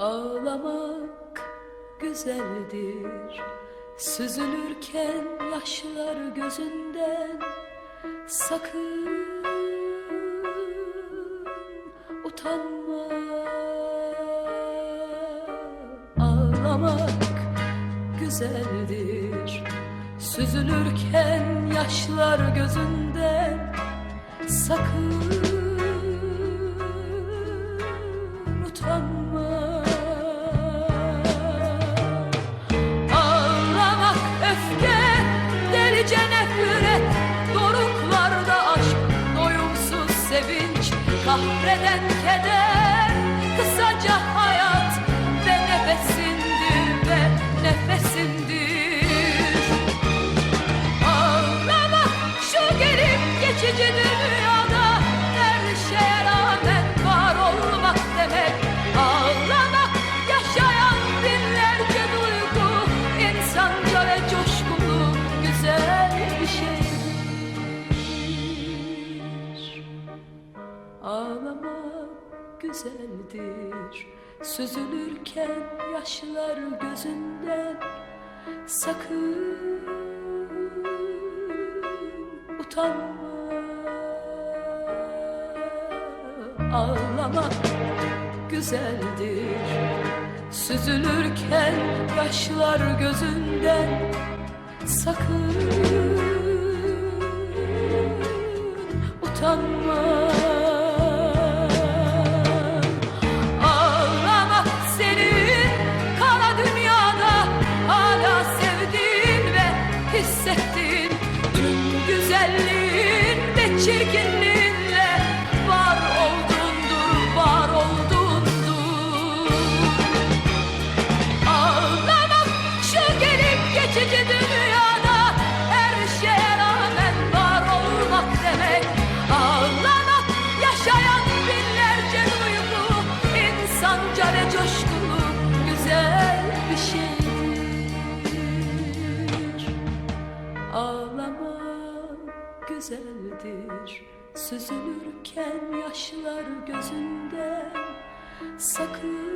Ağlamak güzeldir. Süzülürken yaşlar gözünden Sakın utanma. Ağlamak güzeldir. Süzülürken yaşlar gözünden Sakın nefret Doruklarda aşk, doyumsuz sevinç Kahreden keder, kısaca hayat Ağlamak güzeldir. Süzülürken yaşlar gözünden Sakın utanma. Ağlamak güzeldir. Süzülürken yaşlar gözünden Sakın güzelliğin ve çirkinliğinle güzeldir. Süzülürken yaşlar gözünden Sakın